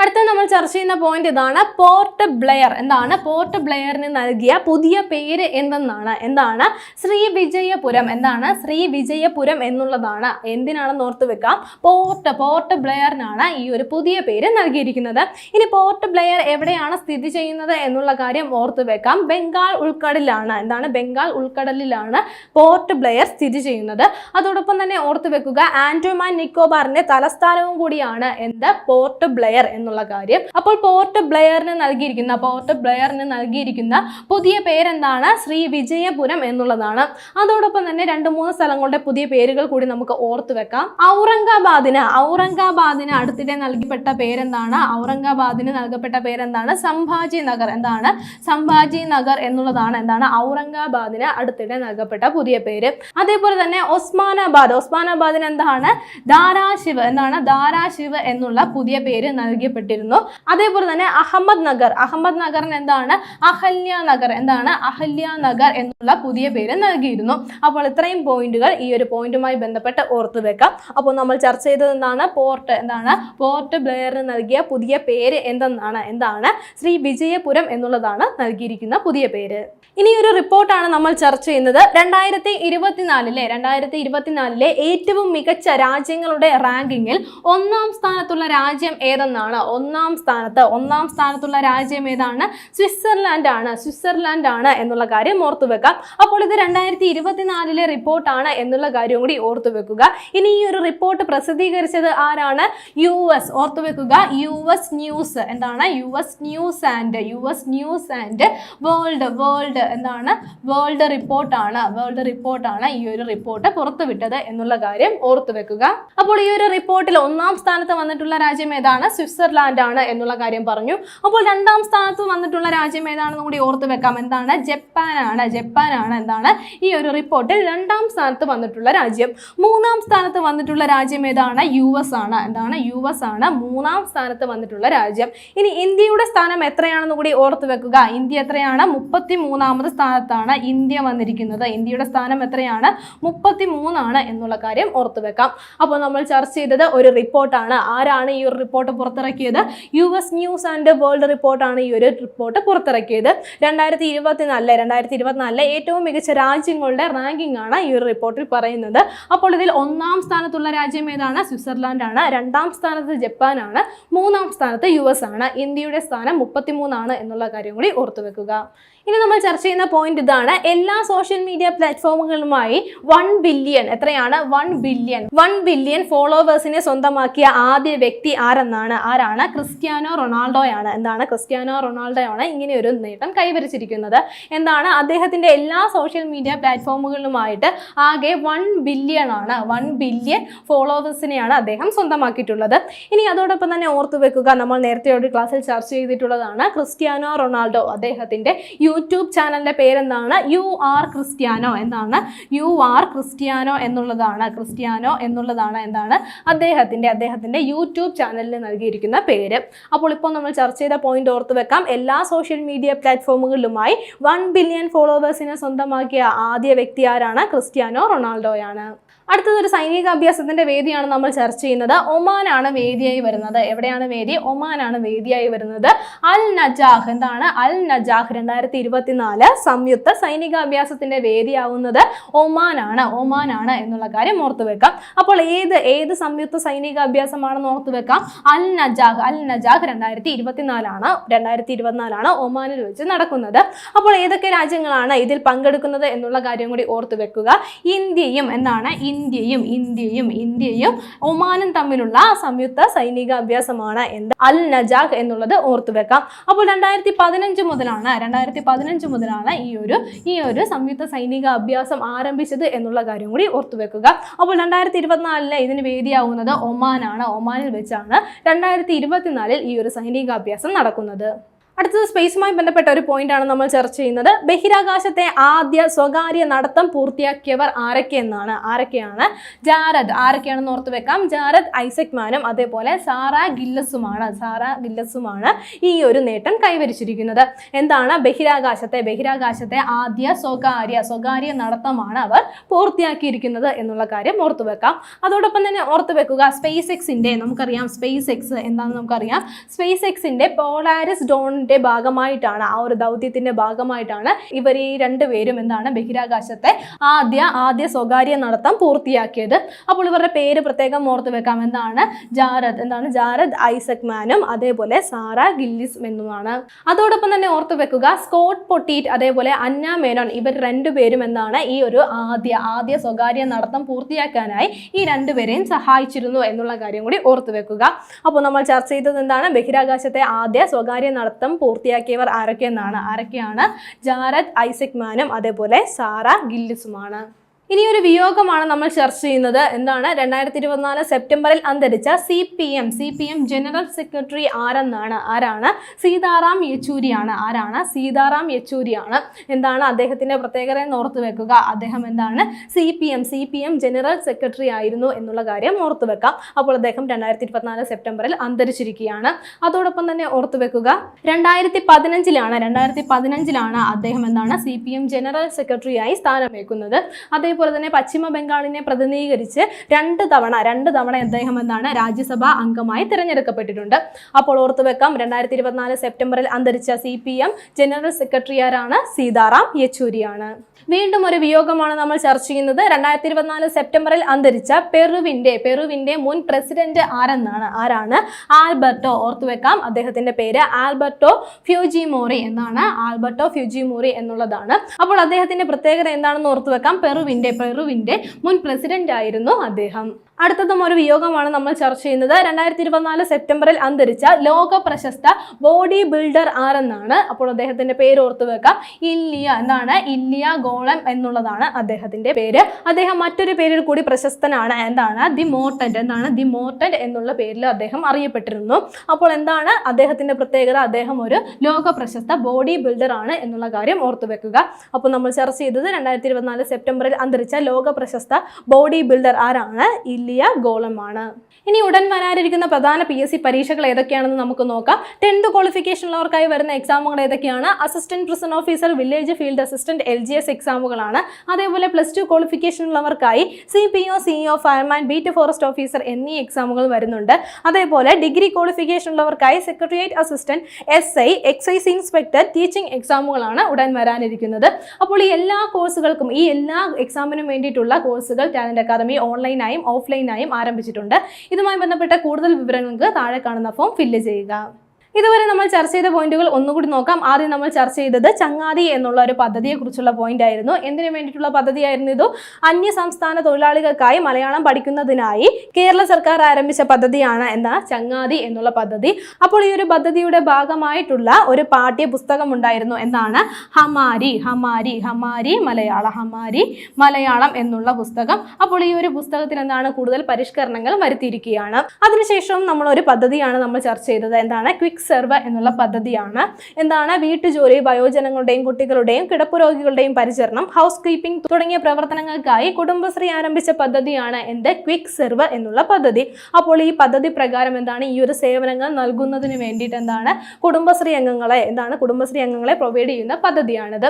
അടുത്ത നമ്മൾ ചർച്ച ചെയ്യുന്ന പോയിന്റ് ഇതാണ് പോർട്ട് ബ്ലെയർ എന്താണ്? പോർട്ട് ബ്ലെയറിന് നൽകിയ പുതിയ പേര് എന്തെന്നാണ്? എന്താണ്? ശ്രീ വിജയപുരം. എന്താണ്? ശ്രീ വിജയപുരം എന്നുള്ളതാണ്. എന്തിനാണെന്ന് ഓർത്ത് വെക്കാം. പോർട്ട് പോർട്ട് ബ്ലെയറിനാണ് ഈ ഒരു പുതിയ പേര് നൽകിയിരിക്കുന്നത്. ഇനി പോർട്ട് ബ്ലെയർ എവിടെയാണ് സ്ഥിതി ചെയ്യുന്നത് എന്നുള്ള കാര്യം ഓർത്ത് വെക്കാം. ബംഗാൾ ഉൾക്കടലിലാണ്. എന്താണ്? ബംഗാൾ ഉൾക്കടലിലാണ് പോർട്ട് ബ്ലെയർ സ്ഥിതി ചെയ്യുന്നത്. അതോടൊപ്പം തന്നെ ഓർത്ത് വെക്കുക ആൻഡോമാൻ നിക്കോബാറിന്റെ തലസ്ഥാനവും കൂടിയാണ് എന്ത്? പോർട്ട് ബ്ലെയർ എന്നുള്ള കാര്യം. അപ്പോൾ പോർട്ട് ബ്ലെയറിന് നൽകിയിരിക്കുന്ന പോർട്ട് ബ്ലെയറിന് നൽകിയിരിക്കുന്ന പുതിയ പേരെന്താണ്? ശ്രീ വിജയപുരം എന്നുള്ളതാണ്. അതോടൊപ്പം തന്നെ രണ്ട് മൂന്ന് സ്ഥലങ്ങളുടെ പുതിയ പേരുകൾ കൂടി നമുക്ക് ഓർത്തു വെക്കാം. ഔറംഗാബാദിന് ഔറംഗാബാദിന് അടുത്തിടെ നൽകപ്പെട്ട പേരെന്താണ്? ഔറംഗാബാദിന് നൽകപ്പെട്ട പേരെന്താണ്? സംഭാജി നഗർ. എന്താണ്? സംഭാജി നഗർ എന്നുള്ളതാണ്. എന്താണ്? ഔറംഗാബാദിന് അടുത്തിടെ നൽകപ്പെട്ട പുതിയ പേര്. അതേപോലെ തന്നെ ഒസ്മാനാബാദ്. ഒസ്മാനാബാദിന് എന്താണ്? ധാരാശിവ്. എന്താണ്? ധാരാശിവ് എന്നുള്ള പുതിയ പേര് നൽകപ്പെട്ടിരുന്നു അതേപോലെ തന്നെ അഹമ്മദ് നഗർ. അഹമ്മദ് നഗറിന് എന്താണ്? അഹല്യ നഗർ. എന്താണ്? അഹല്യ നഗർ എന്നുള്ള പുതിയ പേര് നൽകിയിരുന്നു. അപ്പോൾ ഇത്രയും പോയിന്റുകൾ ഈ ഒരു പോയിന്റുമായി ബന്ധപ്പെട്ട് ഓർത്തു വെക്കാം. അപ്പോൾ നമ്മൾ ചർച്ച ചെയ്തത് എന്താണ്? പോർട്ട് എന്താണ്? പോർട്ട് ബ്ലെയറിന് നൽകിയ പുതിയ പേര് എന്തെന്നാണ്? എന്താണ്? ശ്രീ വിജയപുരം എന്നുള്ളതാണ് നൽകിയിരിക്കുന്ന പുതിയ പേര്. ഇനി ഒരു റിപ്പോർട്ടാണ് നമ്മൾ ചർച്ച ചെയ്യുന്നത്. രണ്ടായിരത്തി ഇരുപത്തിനാലിലെ രണ്ടായിരത്തി ഇരുപത്തിനാലിലെ ഏറ്റവും മികച്ച രാജ്യങ്ങളുടെ റാങ്കിങ്ങിൽ ഒന്നാം സ്ഥാനത്തുള്ള രാജ്യം ഏതെന്നാണ്? ഒന്നാം സ്ഥാനത്ത് ഒന്നാം സ്ഥാനത്തുള്ള രാജ്യം ഏതാണ്? സ്വിറ്റ്സർലാൻഡ് ആണ് സ്വിറ്റ്സർലാൻഡ് ആണ് എന്നുള്ള കാര്യം ഓർത്തു വെക്കാം. അപ്പോൾ ഇത് രണ്ടായിരത്തി ഇരുപത്തിനാലിലെ റിപ്പോർട്ടാണ് എന്നുള്ള കാര്യം കൂടി ഓർത്തു വെക്കുക. ഇനി ഈ ഒരു റിപ്പോർട്ട് പ്രസിദ്ധീകരിച്ചത് ആരാണ്? U S. ഓർത്തു വെക്കുക. U S news. എന്താണ്? U S news and U S news and world. World എന്താണ്? വേൾഡ് റിപ്പോർട്ടാണ്. വേൾഡ് റിപ്പോർട്ടാണ് ഈ ഒരു റിപ്പോർട്ട് പുറത്തുവിട്ടത് എന്നുള്ള കാര്യം ഓർത്തു വെക്കുക. അപ്പോൾ ഈ ഒരു റിപ്പോർട്ടിൽ ഒന്നാം സ്ഥാനത്ത് വന്നിട്ടുള്ള രാജ്യം ഏതാണ്? സ്വിറ്റ്സർലാൻഡ്. ആണ് എന്നുള്ള കാര്യം പറഞ്ഞു. അപ്പോൾ രണ്ടാം സ്ഥാനത്ത് വന്നിട്ടുള്ള രാജ്യം ഏതാണെന്ന് കൂടി ഓർത്ത് വെക്കാം. എന്താണ്? ജപ്പാനാണ്. ജപ്പാനാണ് എന്താണ്? ഈ ഒരു റിപ്പോർട്ടിൽ രണ്ടാം സ്ഥാനത്ത് വന്നിട്ടുള്ള രാജ്യം. മൂന്നാം സ്ഥാനത്ത് വന്നിട്ടുള്ള രാജ്യം ഏതാണ്? യു എസ് ആണ്. എന്താണ്? യു എസ് ആണ് മൂന്നാം സ്ഥാനത്ത് വന്നിട്ടുള്ള രാജ്യം. ഇനി ഇന്ത്യയുടെ സ്ഥാനം എത്രയാണെന്ന് കൂടി ഓർത്ത് വെക്കുക. ഇന്ത്യ എത്രയാണ്? മുപ്പത്തി മൂന്നാമത് സ്ഥാനത്താണ് ഇന്ത്യ വന്നിരിക്കുന്നത്. ഇന്ത്യയുടെ സ്ഥാനം എത്രയാണ്? മുപ്പത്തി മൂന്നാണ് എന്നുള്ള കാര്യം ഓർത്ത് വെക്കാം. അപ്പോൾ നമ്മൾ ചർച്ച ചെയ്തത് ഒരു റിപ്പോർട്ടാണ്. ആരാണ് ഈ ഒരു റിപ്പോർട്ട് പുറത്തിറക്കിയത് U S news and world റിപ്പോർട്ടാണ് ഈ ഒരു റിപ്പോർട്ട് പുറത്തിറക്കിയത്. രണ്ടായിരത്തി ഇരുപത്തിനാലിലെ രണ്ടായിരത്തി ഇരുപത്തിനാലിലെ ഏറ്റവും മികച്ച രാജ്യങ്ങളുടെ റാങ്കിംഗ് ആണ് ഈ ഒരു റിപ്പോർട്ടിൽ പറയുന്നത്. അപ്പോൾ ഇതിൽ ഒന്നാം സ്ഥാനത്തുള്ള രാജ്യം ഏതാണ്? സ്വിറ്റ്സർലാൻഡ് ആണ്. രണ്ടാം സ്ഥാനത്ത് ജപ്പാനാണ് മൂന്നാം സ്ഥാനത്ത് യു എസ് ആണ്. ഇന്ത്യയുടെ സ്ഥാനം മുപ്പത്തിമൂന്നാണ് എന്നുള്ള കാര്യം കൂടി ഓർത്തു വെക്കുക. ഇനി നമ്മൾ ചർച്ച ചെയ്യുന്ന പോയിന്റ് ഇതാണ്. എല്ലാ സോഷ്യൽ മീഡിയ പ്ലാറ്റ്ഫോമുകളുമായി വൺ ബില്യൺ എത്രയാണ്? വൺ ബില്യൺ വൺ ബില്യൺ ഫോളോവേഴ്സിനെ സ്വന്തമാക്കിയ ആദ്യ വ്യക്തി ആരെന്നാണ്? ആരാണ്? ക്രിസ്ത്യാനോ റൊണാൾഡോയാണ്. എന്താണ്? ക്രിസ്ത്യാനോ റൊണാൾഡോയാണ് ഇങ്ങനെ ഒരു നേട്ടം കൈവരിച്ചിരിക്കുന്നത്. എന്താണ്? അദ്ദേഹത്തിന്റെ എല്ലാ സോഷ്യൽ മീഡിയ പ്ലാറ്റ്ഫോമുകളിലുമായിട്ട് ആകെ വൺ ബില്യൺ ആണ്. വൺ ബില്യൺ ഫോളോവേഴ്സിനെയാണ് അദ്ദേഹം സ്വന്തമാക്കിയിട്ടുള്ളത്. ഇനി അതോടൊപ്പം തന്നെ ഓർത്തു വെക്കുക നമ്മൾ നേരത്തെ ഒരു ക്ലാസ്സിൽ ചർച്ച ചെയ്തിട്ടുള്ളതാണ് ക്രിസ്ത്യാനോ റൊണാൾഡോ അദ്ദേഹത്തിന്റെ യൂട്യൂബ് ചാനലിന്റെ പേരെന്താണ്? യു ആർ ക്രിസ്ത്യാനോ എന്നാണ്. യു ആർ ക്രിസ്ത്യാനോ എന്നുള്ളതാണ്. ക്രിസ്ത്യാനോ എന്നുള്ളതാണ് എന്താണ്? അദ്ദേഹത്തിന്റെ അദ്ദേഹത്തിന്റെ യൂട്യൂബ് ചാനലിന് നൽകിയിരിക്കുന്ന പേര്. അപ്പോൾ ഇപ്പോൾ നമ്മൾ ചർച്ച ചെയ്ത പോയിന്റ് ഓർത്ത് വെക്കാം. എല്ലാ സോഷ്യൽ മീഡിയ പ്ലാറ്റ്ഫോമുകളിലുമായി വൺ ബില്യൺ ഫോളോവേഴ്സിനെ സ്വന്തമാക്കിയ ആദ്യ വ്യക്തി ആരാണ്? ക്രിസ്ത്യാനോ റൊണാൾഡോയാണ്. അടുത്തത് ഒരു സൈനിക അഭ്യാസത്തിന്റെ വേദിയാണ് നമ്മൾ ചർച്ച ചെയ്യുന്നത്. ഒമാനാണ് വേദിയായി വരുന്നത്. എവിടെയാണ് വേദി? ഒമാനാണ് വേദിയായി വരുന്നത്. അൽ നജാഹ് എന്താണ്? അൽ നജാഹ് രണ്ടായിരത്തി ഇരുപത്തിനാല് സംയുക്ത സൈനിക അഭ്യാസത്തിന്റെ വേദിയാവുന്നത് ഒമാനാണ്. ഒമാനാണ് എന്നുള്ള കാര്യം ഓർത്തു വെക്കാം. അപ്പോൾ ഏത് ഏത് സംയുക്ത സൈനിക അഭ്യാസമാണെന്ന് ഓർത്തു വെക്കാം? അൽ നജാഹ് അൽ നജാഹ് രണ്ടായിരത്തി ഇരുപത്തിനാലാണ് രണ്ടായിരത്തി ഇരുപത്തിനാലാണ് ഒമാനിൽ വെച്ച് നടക്കുന്നത്. അപ്പോൾ ഏതൊക്കെ രാജ്യങ്ങളാണ് ഇതിൽ പങ്കെടുക്കുന്നത് എന്നുള്ള കാര്യം കൂടി ഓർത്തു വെക്കുക. ഇന്ത്യയും എന്താണ്? ഇന്ത്യയും ഇന്ത്യയും ഇന്ത്യയും ഒമാനും തമ്മിലുള്ള സംയുക്ത സൈനിക അഭ്യാസമാണ് എന്ത്? അൽ നജാഖ് എന്നുള്ളത് ഓർത്തു വെക്കാം അപ്പോൾ രണ്ടായിരത്തി പതിനഞ്ച് മുതലാണ് രണ്ടായിരത്തി പതിനഞ്ച് മുതലാണ് ഈ ഒരു ഈ ഒരു സംയുക്ത സൈനിക അഭ്യാസം ആരംഭിച്ചത് എന്നുള്ള കാര്യം കൂടി ഓർത്തു വെക്കുക അപ്പോൾ രണ്ടായിരത്തി ഇരുപത്തിനാലിലെ ഇതിന് വേദിയാവുന്നത് ഒമാനാണ്. ഒമാനിൽ വെച്ചാണ് രണ്ടായിരത്തി ഇരുപത്തിനാലിൽ ഈ ഒരു സൈനികാഭ്യാസം നടക്കുന്നത്. അടുത്തത് സ്പേസുമായി ബന്ധപ്പെട്ട ഒരു പോയിന്റാണ് നമ്മൾ ചർച്ച ചെയ്യുന്നത്. ബഹിരാകാശത്തെ ആദ്യ സ്വകാര്യ നടത്തം പൂർത്തിയാക്കിയവർ ആരൊക്കെ എന്നാണ്? ആരൊക്കെയാണ്? ജാരദ്. ആരൊക്കെയാണെന്ന് ഓർത്ത് വെക്കാം. ജാരദ് ഐസക് മാനും അതേപോലെ സാറ ഗില്ലസുമാണ്. സാറ ഗില്ലസുമാണ് ഈ ഒരു നേട്ടം കൈവരിച്ചിരിക്കുന്നത്. എന്താണ്? ബഹിരാകാശത്തെ ബഹിരാകാശത്തെ ആദ്യ സ്വകാര്യ സ്വകാര്യ നടത്തമാണ് അവർ പൂർത്തിയാക്കിയിരിക്കുന്നത് എന്നുള്ള കാര്യം ഓർത്തു വെക്കാം. അതോടൊപ്പം തന്നെ ഓർത്തു വെക്കുക സ്പേസ് എക്സിന്റെ നമുക്കറിയാം സ്പേസ് എക്സ് എന്താണെന്ന് നമുക്കറിയാം. സ്പേസ് എക്സിന്റെ പോളാരിസ് ഡോണിന്റെ ഭാഗമായിട്ടാണ് ആ ഒരു ദൗത്യത്തിന്റെ ഭാഗമായിട്ടാണ് ഇവർ ഈ രണ്ടുപേരും എന്താണ് ബഹിരാകാശത്തെ ആദ്യ ആദ്യ സ്വകാര്യ നടത്തം പൂർത്തിയാക്കിയത്. അപ്പോൾ ഇവരുടെ പേര് പ്രത്യേകം ഓർത്ത് വെക്കാം. എന്താണ്? ജാരദ്. എന്താണ്? ജാരദ് ഐസക് മാനും അതേപോലെ സാറ ഗില്ലിസ് എന്നുമാണ് അതോടൊപ്പം തന്നെ ഓർത്ത് വെക്കുക സ്കോട്ട് പൊട്ടീറ്റ് അതേപോലെ അന്ന മേനോൻ ഇവർ രണ്ടുപേരും എന്താണ് ഈ ഒരു ആദ്യ ആദ്യ സ്വകാര്യ നടത്തം പൂർത്തിയാക്കാനായി ഈ രണ്ടുപേരെയും സഹായിച്ചിരുന്നു എന്നുള്ള കാര്യം കൂടി ഓർത്ത് വെക്കുക. അപ്പോൾ നമ്മൾ ചർച്ച ചെയ്തത് എന്താണ്? ബഹിരാകാശത്തെ ആദ്യ സ്വകാര്യ നടത്തം പൂർത്തിയാക്കിയവർ ആരൊക്കെയെന്നാണ്? ആരൊക്കെയാണ്? ജാരദ് ഐസക്മാനും അതേപോലെ സാറ ഗില്ലിസുമാണ്. ഇനി ഒരു വിയോഗമാണ് നമ്മൾ ചർച്ച ചെയ്യുന്നത്. എന്താണ്? രണ്ടായിരത്തി ഇരുപത്തിനാല് സെപ്റ്റംബറിൽ അന്തരിച്ച C P M C P M general secretary ആരെന്നാണ്? ആരാണ്? സീതാറാം യെച്ചൂരിയാണ്. ആരാണ്? സീതാറാം യെച്ചൂരിയാണ്. എന്താണ് അദ്ദേഹത്തിന്റെ പ്രത്യേകത എന്ന് ഓർത്തു വെക്കുക. അദ്ദേഹം എന്താണ്? C P M C P M general secretary ആയിരുന്നു എന്നുള്ള കാര്യം ഓർത്തു വെക്കാം. അപ്പോൾ അദ്ദേഹം രണ്ടായിരത്തി ഇരുപത്തിനാല് സെപ്റ്റംബറിൽ അന്തരിച്ചിരിക്കുകയാണ്. അതോടൊപ്പം തന്നെ ഓർത്തു വെക്കുക രണ്ടായിരത്തി പതിനഞ്ചിലാണ് രണ്ടായിരത്തി പതിനഞ്ചിലാണ് അദ്ദേഹം എന്താണ്? സി പി എം ജനറൽ സെക്രട്ടറിയായി സ്ഥാനമേക്കുന്നത് അതേപോലെ തന്നെ പശ്ചിമ ബംഗാളിനെ പ്രതിനിധീകരിച്ച് രണ്ട് തവണ രണ്ട് തവണ അദ്ദേഹം എന്താണ് രാജ്യസഭാ അംഗമായി തിരഞ്ഞെടുക്കപ്പെട്ടിട്ടുണ്ട്. അപ്പോൾ ഓർത്തു വെക്കാം രണ്ടായിരത്തി ഇരുപത്തിനാല് സെപ്റ്റംബറിൽ അന്തരിച്ച സി പി എം ജനറൽ സെക്രട്ടറിയാരാണ് സീതാറാം യെച്ചൂരിയാണ്. വീണ്ടും ഒരു വിയോഗമാണ് നമ്മൾ ചർച്ച ചെയ്യുന്നത്. രണ്ടായിരത്തി ഇരുപത്തിനാല് സെപ്റ്റംബറിൽ അന്തരിച്ച പെറുവിന്റെ പെറുവിന്റെ മുൻ പ്രസിഡന്റ് ആരെന്നാണ്? ആരാണ്? ആൽബർട്ടോ. ഓർത്തു വെക്കാം അദ്ദേഹത്തിന്റെ പേര് ആൽബർട്ടോ ഫ്യൂജിമോറി എന്നാണ്. ആൽബർട്ടോ ഫ്യൂജിമോറി എന്നുള്ളതാണ്. അപ്പോൾ അദ്ദേഹത്തിന്റെ പ്രത്യേകത എന്താണെന്ന് ഓർത്തു വെക്കാം. പെറുവിന്റെ പെറുവിന്റെ മുൻ പ്രസിഡന്റായിരുന്നു അദ്ദേഹം. അടുത്തതും ഒരു വിയോഗമാണ് നമ്മൾ ചർച്ച ചെയ്യുന്നത്. രണ്ടായിരത്തി ഇരുപത്തിനാല് സെപ്റ്റംബറിൽ അന്തരിച്ച ലോക പ്രശസ്ത ബോഡി ബിൽഡർ ആരെന്നാണ്? അപ്പോൾ അദ്ദേഹത്തിന്റെ പേര് ഓർത്തു വെക്കാം. ഇല്ലിയ എന്താണ്? ഇല്ലിയ ഗോളം എന്നുള്ളതാണ് അദ്ദേഹത്തിന്റെ പേര്. അദ്ദേഹം മറ്റൊരു പേരിൽ കൂടി പ്രശസ്തനാണ്. എന്താണ്? ദി മോർട്ടന്റ് എന്താണ് ദി മോർട്ടന്റ് എന്നുള്ള പേരിൽ അദ്ദേഹം അറിയപ്പെട്ടിരുന്നു. അപ്പോൾ എന്താണ് അദ്ദേഹത്തിന്റെ പ്രത്യേകത? അദ്ദേഹം ഒരു ലോക പ്രശസ്ത ബോഡി ബിൽഡർ ആണ് എന്നുള്ള കാര്യം ഓർത്തു വെക്കുക. അപ്പോൾ നമ്മൾ ചർച്ച ചെയ്തത് രണ്ടായിരത്തി ഇരുപത്തിനാല് സെപ്റ്റംബറിൽ അന്തരിച്ച ലോക പ്രശസ്ത ബോഡി ബിൽഡർ ആരാണ്? ഇല്ലിയ ഗോളമാണ്. ഇനി ഉടൻ വരാനിരിക്കുന്ന പ്രധാന പി എസ് സി പരീക്ഷകൾ ഏതൊക്കെയാണെന്ന് നമുക്ക് നോക്കാം. ടെൻത്ത് ക്വാളിഫിക്കേഷൻ ഉള്ളവർക്കായി വരുന്ന എക്സാമുകൾ ഏതൊക്കെയാണ്? Assistant prison officer village field assistant L G S എക്സാമുകളാണ് അതേപോലെ plus two qualification ഉള്ളവർക്കായി C P O C O fireman beat forest officer എന്നീ എക്സാമുകൾ വരുന്നുണ്ട്. അതേപോലെ degree qualification ഉള്ളവർക്കായി secretariat assistant S I excise inspector teaching എക്സാമുകളാണ് ഉടൻ വരാനിരിക്കുന്നത്. അപ്പോൾ ഈ എല്ലാ കോഴ്സുകൾക്കും ഈ എല്ലാ എക്സാമിനും വേണ്ടിയിട്ടുള്ള കോഴ്സുകൾ ടാലന്റ് അക്കാദമി ഓൺലൈനായും ഓഫ്ലൈനായും ആരംഭിച്ചിട്ടുണ്ട്. ഇതുമായി ബന്ധപ്പെട്ട കൂടുതൽ വിവരങ്ങൾക്ക് താഴെ കാണുന്ന ഫോം ഫില്ല് ചെയ്യുക. ഇതുവരെ നമ്മൾ ചർച്ച ചെയ്ത പോയിന്റുകൾ ഒന്നുകൂടി നോക്കാം. ആദ്യം നമ്മൾ ചർച്ച ചെയ്തത് ചങ്ങാതി എന്നുള്ള ഒരു പദ്ധതിയെ കുറിച്ചുള്ള പോയിന്റ് ആയിരുന്നു. എന്തിനു വേണ്ടിയിട്ടുള്ള പദ്ധതിയായിരുന്നു ഇത്? അന്യ സംസ്ഥാന തൊഴിലാളികൾക്കായി മലയാളം പഠിക്കുന്നതിനായി കേരള സർക്കാർ ആരംഭിച്ച പദ്ധതിയാണ് എന്താ? ചങ്ങാതി എന്നുള്ള പദ്ധതി. അപ്പോൾ ഈ ഒരു പദ്ധതിയുടെ ഭാഗമായിട്ടുള്ള ഒരു പാഠ്യ പുസ്തകം ഉണ്ടായിരുന്നു. എന്താണ്? ഹമാരി ഹമാരി ഹമാരി മലയാള ഹമാരി മലയാളം എന്നുള്ള പുസ്തകം. അപ്പോൾ ഈ ഒരു പുസ്തകത്തിൽ എന്താണ്? കൂടുതൽ പരിഷ്കരണങ്ങൾ വരുത്തിയിരിക്കുകയാണ്. അതിനുശേഷം നമ്മൾ ഒരു പദ്ധതിയാണ് നമ്മൾ ചർച്ച ചെയ്തത്. എന്താണ്? ക്വിക്ക് സെർവ് എന്നുള്ള പദ്ധതിയാണ്. എന്താണ്? വീട്ടുജോലി വയോജനങ്ങളുടെയും കുട്ടികളുടെയും കിടപ്പ് രോഗികളുടെയും പരിചരണം ഹൗസ് കീപ്പിംഗ് തുടങ്ങിയ പ്രവർത്തനങ്ങൾക്കായി കുടുംബശ്രീ ആരംഭിച്ച പദ്ധതിയാണ് എന്ത്? ക്വിക്ക് സെർവ് എന്നുള്ള പദ്ധതി. അപ്പോൾ ഈ പദ്ധതി പ്രകാരം എന്താണ്? ഈ ഒരു സേവനങ്ങൾ നൽകുന്നതിന് വേണ്ടിയിട്ട് എന്താണ്? കുടുംബശ്രീ അംഗങ്ങളെ എന്താണ്? കുടുംബശ്രീ അംഗങ്ങളെ പ്രൊവൈഡ് ചെയ്യുന്ന പദ്ധതിയാണിത്.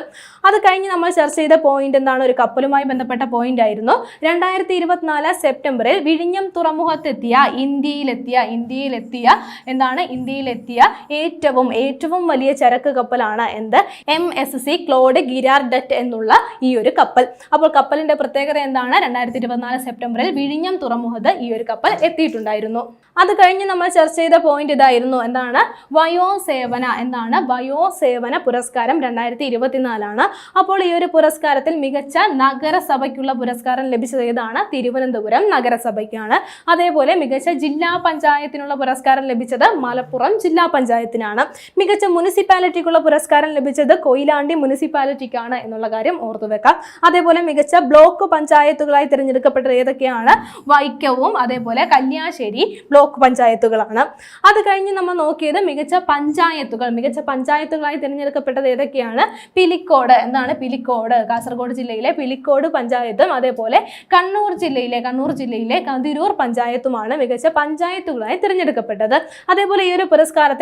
അത് കഴിഞ്ഞ് നമ്മൾ ചർച്ച ചെയ്ത പോയിന്റ് എന്താണ്? ഒരു കപ്പലുമായി ബന്ധപ്പെട്ട പോയിന്റ് ആയിരുന്നു. രണ്ടായിരത്തി ഇരുപത്തിനാല് സെപ്റ്റംബറിൽ വിഴിഞ്ഞം തുറമുഖത്തെത്തിയ ഇന്ത്യയിലെത്തിയ ഇന്ത്യയിലെത്തിയ എന്താണ്? ഇന്ത്യയിലെത്തിയ ഏറ്റവും ഏറ്റവും വലിയ ചരക്ക് കപ്പലാണ് എന്ത്? M S C Claude Girardet എന്നുള്ള ഈ ഒരു കപ്പൽ. അപ്പോൾ കപ്പലിന്റെ പ്രത്യേകത എന്താണ്? രണ്ടായിരത്തി ഇരുപത്തിനാല് സെപ്റ്റംബറിൽ വിഴിഞ്ഞം തുറമുഖത്ത് ഈ ഒരു കപ്പൽ എത്തിയിട്ടുണ്ടായിരുന്നു. അത് കഴിഞ്ഞ് നമ്മൾ ചർച്ച ചെയ്ത പോയിന്റ് ഇതായിരുന്നു. എന്താണ്? വയോസേവന എന്താണ് വയോസേവന പുരസ്കാരം രണ്ടായിരത്തി ഇരുപത്തിനാലാണ് അപ്പോൾ ഈ ഒരു പുരസ്കാരത്തിൽ മികച്ച നഗരസഭയ്ക്കുള്ള പുരസ്കാരം ലഭിച്ചത് ഏതാണ് തിരുവനന്തപുരം നഗരസഭയ്ക്കാണ്. അതേപോലെ മികച്ച ജില്ലാ പഞ്ചായത്തിനുള്ള പുരസ്കാരം ലഭിച്ചത് മലപ്പുറം ജില്ലാ ഗ്രാമപഞ്ചായത്തിനാണ് മികച്ച മുനിസിപ്പാലിറ്റിക്കുള്ള പുരസ്കാരം ലഭിച്ചത് കൊയിലാണ്ടി മുനിസിപ്പാലിറ്റിക്കാണ് എന്നുള്ള കാര്യം ഓർത്തു വെക്കാം. അതേപോലെ മികച്ച ബ്ലോക്ക് പഞ്ചായത്തുകളായി തിരഞ്ഞെടുക്കപ്പെട്ടത് ഏതൊക്കെയാണ്? വൈക്കവും അതേപോലെ കല്യാശ്ശേരി ബ്ലോക്ക് പഞ്ചായത്തുകളാണ്. അത് കഴിഞ്ഞ് നമ്മൾ നോക്കിയത് മികച്ച പഞ്ചായത്തുകൾ മികച്ച പഞ്ചായത്തുകളായി തിരഞ്ഞെടുക്കപ്പെട്ടത് ഏതൊക്കെയാണ്? പിലിക്കോട് എന്താണ്? പിലിക്കോട് കാസർഗോഡ് ജില്ലയിലെ പിലിക്കോട് പഞ്ചായത്തും അതേപോലെ കണ്ണൂർ ജില്ലയിലെ കണ്ണൂർ ജില്ലയിലെ കതിരൂർ പഞ്ചായത്തുമാണ് മികച്ച പഞ്ചായത്തുകളായി തിരഞ്ഞെടുക്കപ്പെട്ടത്. അതേപോലെ ഈ ഒരു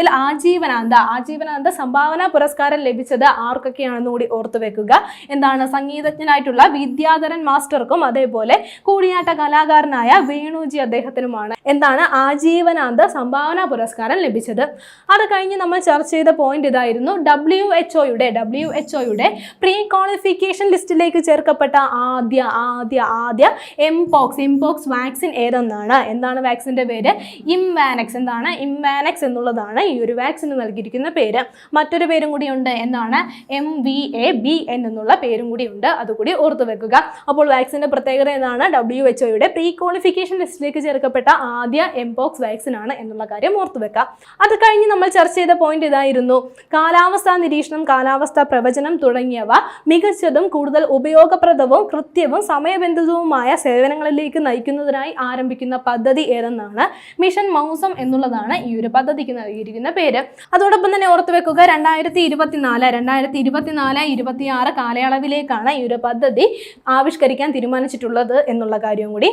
പുരസ്കാരത്തിൽ ആജീവനാന്ത ആജീവനാന്ത സംഭാവന പുരസ്കാരം ലഭിച്ചത് ആർക്കൊക്കെയാണെന്ന് കൂടി ഓർത്തു വെക്കുക. എന്താണ്? സംഗീതജ്ഞനായിട്ടുള്ള വിദ്യാധരൻ മാസ്റ്റർക്കും അതേപോലെ കൂടിയാട്ട കലാകാരനായ വേണുജി അദ്ദേഹത്തിനുമാണ്. എന്താണ്? ആജീവനാന്ത സംഭാവന പുരസ്കാരം ലഭിച്ചത്. അത് കഴിഞ്ഞ് നമ്മൾ ചർച്ച ചെയ്ത പോയിന്റ് ഇതായിരുന്നു. ഡബ്ല്യു എച്ച് ഒയുടെ ഡബ്ല്യു എച്ച് ഒയുടെ പ്രീ ക്വാളിഫിക്കേഷൻ ലിസ്റ്റിലേക്ക് ചേർക്കപ്പെട്ട ആദ്യ ആദ്യ ആദ്യ എംപോക്സ് ഇംപോക്സ് വാക്സിൻ ഏതെന്നാണ്? എന്താണ് വാക്സിന്റെ പേര്? ഇംവാനക്സ് എന്താണ്? ഇംവാനക്സ് എന്നുള്ളതാണ് ഈ ഒരു വാക്സിന് നൽകിയിരിക്കുന്ന പേര്. മറ്റൊരു പേരും കൂടിയുണ്ട് എന്നാണ് M V A B N എന്നുള്ള പേരും കൂടിയുണ്ട് അതുകൂടി ഓർത്തു വെക്കുക. അപ്പോൾ വാക്സിന്റെ പ്രത്യേകത എന്നാണ് ഡബ്ല്യു എച്ച് ഒയുടെ പ്രീ ക്വാളിഫിക്കേഷൻ ലിസ്റ്റിലേക്ക് ചേർക്കപ്പെട്ട ആദ്യ എംപോക്സ് വാക്സിൻ ആണ് എന്നുള്ള കാര്യം ഓർത്തു വെക്കുക. അത് കഴിഞ്ഞ് നമ്മൾ ചർച്ച ചെയ്ത പോയിന്റ് ഇതായിരുന്നു. കാലാവസ്ഥാ നിരീക്ഷണം കാലാവസ്ഥാ പ്രവചനം തുടങ്ങിയവ മികച്ചതും കൂടുതൽ ഉപയോഗപ്രദവും കൃത്യവും സമയബന്ധിതവുമായ സേവനങ്ങളിലേക്ക് നയിക്കുന്നതിനായി ആരംഭിക്കുന്ന പദ്ധതി ഏതെന്നാണ് മിഷൻ മൗസം എന്നുള്ളതാണ് ഈ ഒരു പദ്ധതിക്ക് നൽകിയിരിക്കുന്ന പേര്. അതോടൊപ്പം തന്നെ ഓർത്തു വെക്കുക രണ്ടായിരത്തി ഇരുപത്തിനാല് രണ്ടായിരത്തി ഇരുപത്തിനാല് ഇരുപത്തിയാറ് കാലയളവിലേക്കാണ് ഈ ഒരു പദ്ധതി ആവിഷ്കരിക്കാൻ തീരുമാനിച്ചിട്ടുള്ളത് എന്നുള്ള കാര്യം കൂടി.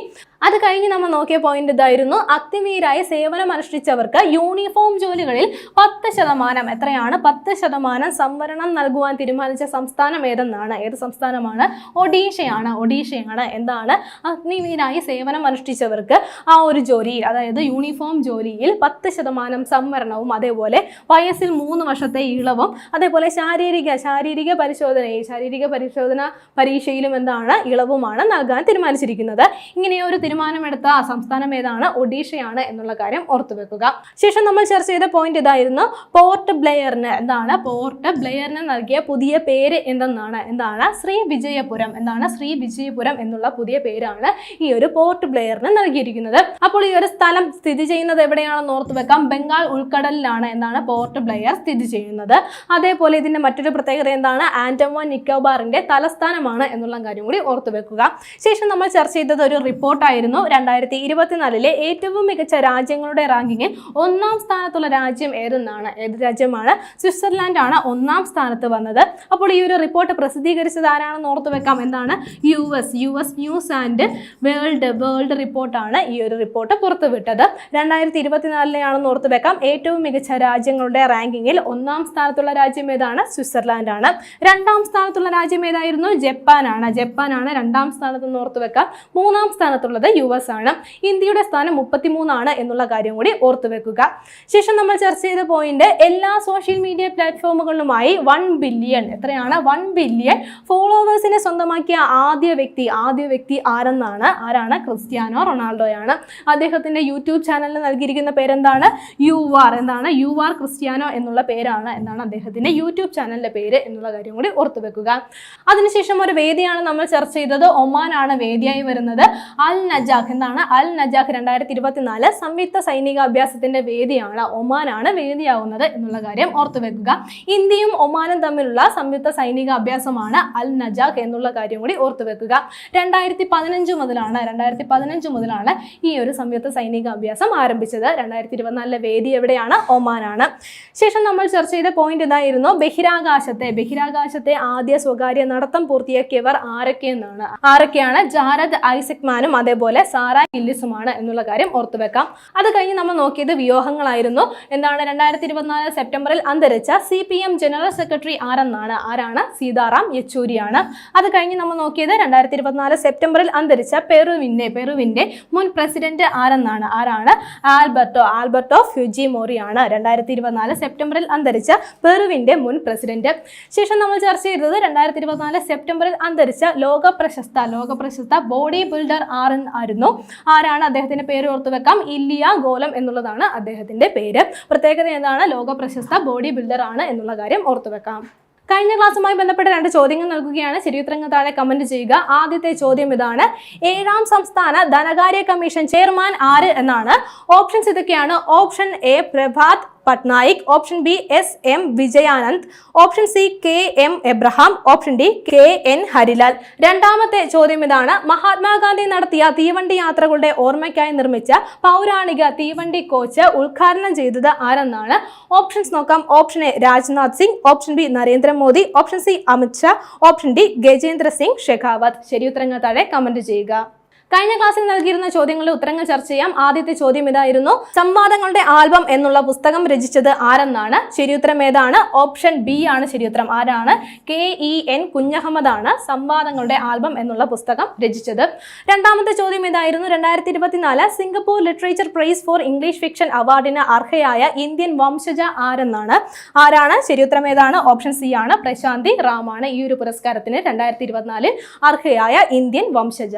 അത് കഴിഞ്ഞ് നമ്മൾ നോക്കിയ പോയിന്റ് ഇതായിരുന്നു അക്തിമീരായ സേവനം അനുഷ്ഠിച്ചവർക്ക് യൂണിഫോം ജോലികളിൽ പത്ത് ശതമാനം എത്രയാണ്? പത്ത് ശതമാനം സംവരണം നൽകുവാൻ തീരുമാനിച്ച സംസ്ഥാനം ഏതെന്നാണ്? ഏത് സംസ്ഥാനമാണ്? ഒഡീഷയാണ്. ഒഡീഷയാണ്. എന്താണ്? അഗ്നിവീരായി സേവനം അനുഷ്ഠിച്ചവർക്ക് ആ ഒരു ജോലിയിൽ അതായത് യൂണിഫോം ജോലിയിൽ പത്ത് ശതമാനം സംവരണവും അതേപോലെ വയസ്സിൽ മൂന്ന് വർഷത്തെ ഇളവും അതേപോലെ ശാരീരിക ശാരീരിക പരിശോധനയിൽ ശാരീരിക പരിശോധന പരീക്ഷയിലും എന്താണ് ഇളവുമാണ് നൽകാൻ തീരുമാനിച്ചിരിക്കുന്നത്. ഇങ്ങനെ ഒരു തീരുമാനമെടുത്ത സംസ്ഥാനം ഏതാണ്? ഒഡീഷയാണ് എന്നുള്ള കാര്യം ഓർത്തു വെക്കുക. ശേഷം നമ്മൾ ചർച്ച ചെയ്ത പോയിന്റ് ഇതായിരുന്നു പോർട്ട് ബ്ലെയറിന് എന്താണ്? പോർട്ട് ബ്ലെയറിന് നൽകിയ പുതിയ പേര് എന്തെന്നാണ്? എന്താണ്? ശ്രീ വിജയപുരം. എന്താണ്? ശ്രീ വിജയപുരം എന്നുള്ള പുതിയ പേരാണ് ഈ ഒരു പോർട്ട് ബ്ലെയറിന് നൽകിയിരിക്കുന്നത്. അപ്പോൾ ഈ ഒരു സ്ഥലം സ്ഥിതി ചെയ്യുന്നത് എവിടെയാണെന്ന് ഓർത്തു വെക്കാം. ബംഗാൾ ഉൾക്കടലിലാണ് എന്താണ് പോർട്ട് ബ്ലെയർ സ്ഥിതി ചെയ്യുന്നത്. അതേപോലെ ഇതിന്റെ മറ്റൊരു പ്രത്യേകത എന്താണ്? ആൻഡമാൻ നിക്കോബാറിന്റെ തലസ്ഥാനമാണ് എന്നുള്ള കാര്യം കൂടി ഓർത്തു വെക്കുക. ശേഷം നമ്മൾ ചർച്ച ചെയ്തത് ഒരു റിപ്പോർട്ടായിരുന്നു രണ്ടായിരത്തി ഇരുപത്തിനാലിലെ ഏറ്റവും മികച്ച രാജ്യങ്ങളുടെ റാങ്കിങ്ങിൽ ഒന്നാം സ്ഥാനത്തുള്ള രാജ്യം ഏതെന്നാണ്? ഏത് രാജ്യമാണ്? സ്വിറ്റ്സർലാൻഡ് ആണ് ഒന്നാം സ്ഥാനത്ത് വന്നത്. അപ്പോൾ ഈ ഒരു റിപ്പോർട്ട് പ്രസിദ്ധീകരിച്ചത് ആരാണെന്ന് ഓർത്തു വെക്കാം. എന്താണ്? U S U S news and world world റിപ്പോർട്ടാണ് ഈ ഒരു റിപ്പോർട്ട് പുറത്തുവിട്ടത്. രണ്ടായിരത്തി ഇരുപത്തിനാലിലെയാണെന്ന് ഓർത്തു വെക്കാം. ഏറ്റവും മികച്ച രാജ്യങ്ങളുടെ റാങ്കിങ്ങിൽ ഒന്നാം സ്ഥാനത്തുള്ള രാജ്യം ഏതാണ്? സ്വിറ്റ്സർലാൻഡ് ആണ് രണ്ടാം സ്ഥാനത്തുള്ള രാജ്യം ഏതായിരുന്നു? ജപ്പാനാണ്. ജപ്പാനാണ് രണ്ടാം സ്ഥാനത്ത് നിന്ന് ഓർത്തു വെക്കാം. മൂന്നാം സ്ഥാനത്തുള്ളത് യു എസ് ആണ്. ഇന്ത്യയുടെ സ്ഥാനം മുപ്പത്തിമൂന്നാണ് എന്നുള്ള കാര്യം കൂടി ഓർത്തു വെക്കുക. ശേഷം നമ്മൾ ചർച്ച ചെയ്ത പോയിന്റ് എല്ലാ സോഷ്യൽ മീഡിയ പ്ലാറ്റ്ഫോമുകളിലുമായി വൺ ബില്യൺ എത്രയാണ്? വൺ ബില്യൺ ഫോളോവേഴ്സിനെ സ്വന്തമാക്കിയ ആദ്യ വ്യക്തി ആദ്യ വ്യക്തി ആരെന്നാണ്? ആരാണ്? ക്രിസ്ത്യാനോ റൊണാൾഡോയാണ്. അദ്ദേഹത്തിന്റെ യൂട്യൂബ് ചാനലിന് നൽകിയിരിക്കുന്ന പേരെന്താണ്? U R. എന്താണ്? യു ആർ ക്രിസ്ത്യാനോ എന്നുള്ള പേരാണ് എന്നാണ് അദ്ദേഹത്തിന്റെ യൂട്യൂബ് ചാനലിന്റെ പേര് എന്നുള്ള കാര്യം കൂടി ഓർത്തു വെക്കുക. അതിനുശേഷം ഒരു വേദിയാണ് നമ്മൾ ചർച്ച ചെയ്തത്. ഒമാൻ ആണ് വേദിയായി വരുന്നത്. അൽ നജാഖ് എന്താണ് അൽ നജാഖ് രണ്ടായിരത്തി ഇരുപത്തിനാല് സംയുക്ത സൈനിക അഭ്യാസത്തിന്റെ വേദിയാണ്. ഒമാനാണ് വേദിയാവുന്നത് എന്നുള്ള കാര്യം ഓർത്തു വെക്കുക. ഇന്ത്യയും ഒമാനും തമ്മിലുള്ള സംയുക്ത സൈനിക അഭ്യാസമാണ് അൽ നജാഖ് എന്നുള്ള കാര്യം കൂടി ഓർത്തു വെക്കുക. രണ്ടായിരത്തി പതിനഞ്ച് മുതലാണ് രണ്ടായിരത്തി പതിനഞ്ച് മുതലാണ് ഈ ഒരു സംയുക്ത സൈനിക അഭ്യാസം ആരംഭിച്ചത്. രണ്ടായിരത്തി ഇരുപത്തിനാലിലെ വേദി എവിടെയാണ്? ഒമാനാണ്. ശേഷം നമ്മൾ ചർച്ച ചെയ്ത പോയിന്റ് ഇതായിരുന്നു ബഹിരാകാശത്തെ. ബഹിരാകാശത്തെ ആദ്യ സ്വകാര്യ നടത്തം പൂർത്തിയാക്കിയവർ ആരൊക്കെയെന്നാണ്? ആരൊക്കെയാണ്? ജാരദ് ഐസക്മാനും അതേപോലെ സാറ ഗില്ലിസുമാണ് എന്നുള്ള കാര്യം ഓർത്തുവെക്കാം അത് കഴിഞ്ഞ് നമ്മൾ നോക്കിയത് വ്യൂഹങ്ങളായിരുന്നു. എന്താണ്? രണ്ടായിരത്തി ഇരുപത്തിനാല് സെപ്റ്റംബറിൽ അന്തരിച്ച C P M general secretary ആരെന്നാണ്? ആരാണ്? സീതാറാം യെച്ചൂരിയാണ്. അത് കഴിഞ്ഞ് നമ്മൾ നോക്കിയത് രണ്ടായിരത്തി ഇരുപത്തിനാല് സെപ്റ്റംബറിൽ അന്തരിച്ച പെറുവിന്റെ പെറുവിന്റെ മുൻ പ്രസിഡന്റ് ആരെന്നാണ്? ആരാണ്? ആൽബർട്ടോ. ആൽബർട്ടോ ഫ്യൂജി മോറിയാണ് രണ്ടായിരത്തി ഇരുപത്തിനാല് സെപ്റ്റംബറിൽ അന്തരിച്ച പെറുവിന്റെ മുൻ പ്രസിഡന്റ്. ശേഷം നമ്മൾ ചർച്ച ചെയ്തത് രണ്ടായിരത്തി ഇരുപത്തിനാല് സെപ്റ്റംബറിൽ അന്തരിച്ച ലോക പ്രശസ്ത ലോക പ്രശസ്ത ബോഡി ബിൽഡർ ആർ ആയിരുന്നു. ആരാണ് അദ്ദേഹത്തിന്റെ പേര് ഓർത്തു വെക്കാം. ഇല്ലിയ ഗോലം എന്നുള്ളതാണ് അദ്ദേഹത്തിന്റെ പേര്. പ്രത്യേകത എന്താണ്? ലോക പ്രശസ്ത ബോഡി ബിൽഡർ ആണ് എന്നുള്ള കാര്യം ഓർത്തു വെക്കാം. കഴിഞ്ഞ ക്ലാസ്സുമായി ബന്ധപ്പെട്ട രണ്ട് ചോദ്യങ്ങൾ നൽകുകയാണ്. ശരിയുത്തരങ്ങൾ താഴെ കമന്റ് ചെയ്യുക. ആദ്യത്തെ ചോദ്യം ഇതാണ്. ഏഴാം സംസ്ഥാന ധനകാര്യ കമ്മീഷൻ ചെയർമാൻ ആര് എന്നാണ്. ഓപ്ഷൻസ് ഇതൊക്കെയാണ്. Option A Prabhat. Patnaik option B S M Vijayanand option C K M Abraham option D K N Harilal. രണ്ടാമത്തെ ചോദ്യം ഇതാണ്. മഹാത്മാഗാന്ധി നടത്തിയ തീവണ്ടി യാത്രകളുടെ ഓർമ്മയ്ക്കായി നിർമ്മിച്ച പൗരാണിക തീവണ്ടി കോച്ച് ഉദ്ഘാടനം ചെയ്തത് ആരെന്നാണ്? ഓപ്ഷൻസ് നോക്കാം. Option A Rajnath Singh option B Narendra Modi option C Amit Shah option D Gajendra Singh Shekhawat. ശരി ഉത്തരങ്ങൾ താഴെ കമന്റ് ചെയ്യുക. കഴിഞ്ഞ ക്ലാസ്സിൽ നൽകിയിരുന്ന ചോദ്യങ്ങളുടെ ഉത്തരങ്ങൾ ചർച്ച ചെയ്യാം. ആദ്യത്തെ ചോദ്യം ഇതായിരുന്നു. സംവാദങ്ങളുടെ ആൽബം എന്നുള്ള പുസ്തകം രചിച്ചത് ആരെന്നാണ്? ശരിയുത്തരം ഏതാണ്? ഓപ്ഷൻ ബി ആണ് ശരിയുത്തരം. ആരാണ്? കെ ഇ എൻ കുഞ്ഞഹമ്മദ് ആണ് സംവാദങ്ങളുടെ ആൽബം എന്നുള്ള പുസ്തകം രചിച്ചത്. രണ്ടാമത്തെ ചോദ്യം ഇതായിരുന്നു. രണ്ടായിരത്തി ഇരുപത്തിനാല് Singapore literature prize for English fiction അവാർഡിന് അർഹയായ ഇന്ത്യൻ വംശജ ആരെന്നാണ്? ആരാണ്? ശരിയുത്തരം ഏതാണ്? ഓപ്ഷൻ സി ആണ് പ്രശാന്തി റാമാണ്. ഈ ഒരു പുരസ്കാരത്തിന് രണ്ടായിരത്തി ഇരുപത്തിനാലിൽ അർഹയായ ഇന്ത്യൻ വംശജ.